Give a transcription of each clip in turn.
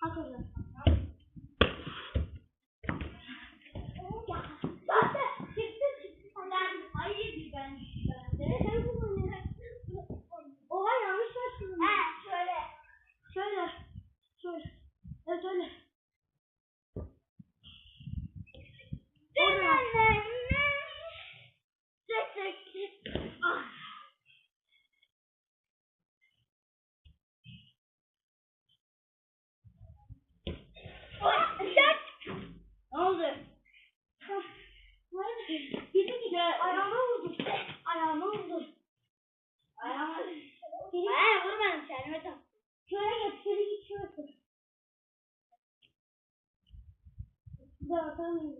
他就是 curly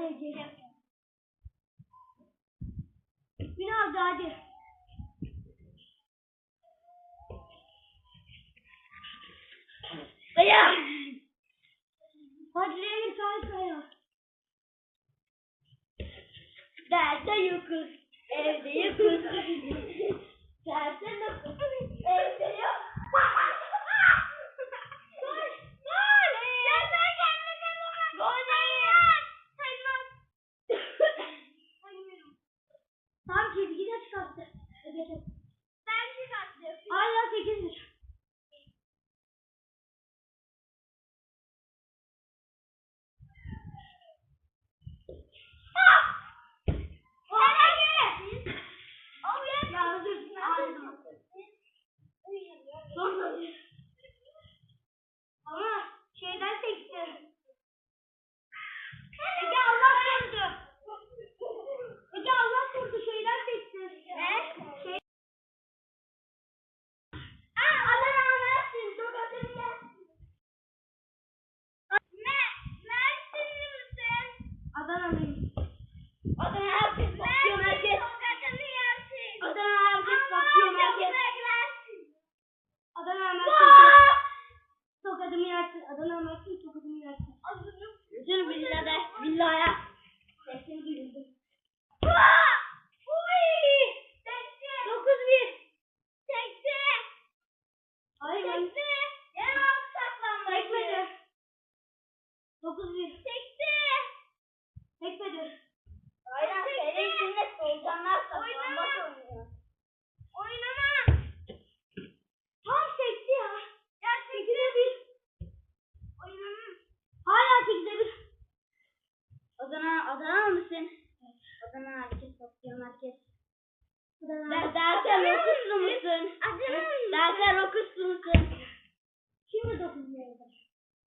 saniye geliyorum. Biraz daha hadi. Dayan. Hadi Leyla sen kaya. Derde yokuz. Evde yokuz. De dersler okuslu musun? Dersler okuslu musun? Kim dokuzluyordur?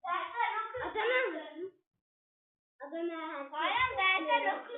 Dersler okuslu musun? Adana mısın? Adana. Hayır dersler okuslu.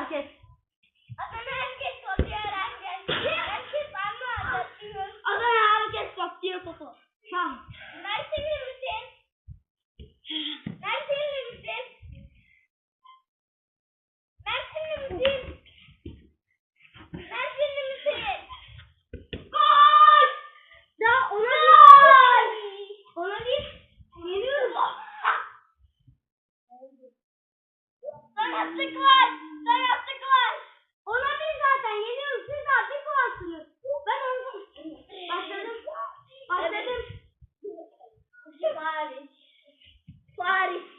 herkes. Adana herkes topluyor herkes. herkes anla atıyor. Adana herkes topluyor topu. Tamam. Ben seviyor musun? Ben seviyor musun? Ben seviyor musun? Ben seviyor musun? Gol! Ona Gol! Ona bir yeniyoruz. Sana sıkar. Dayaklık. Ona bir zaten yeniyoruz. Siz daha bir puansınız. Ben öldüm. Başladım. Başladım. Paris. Paris.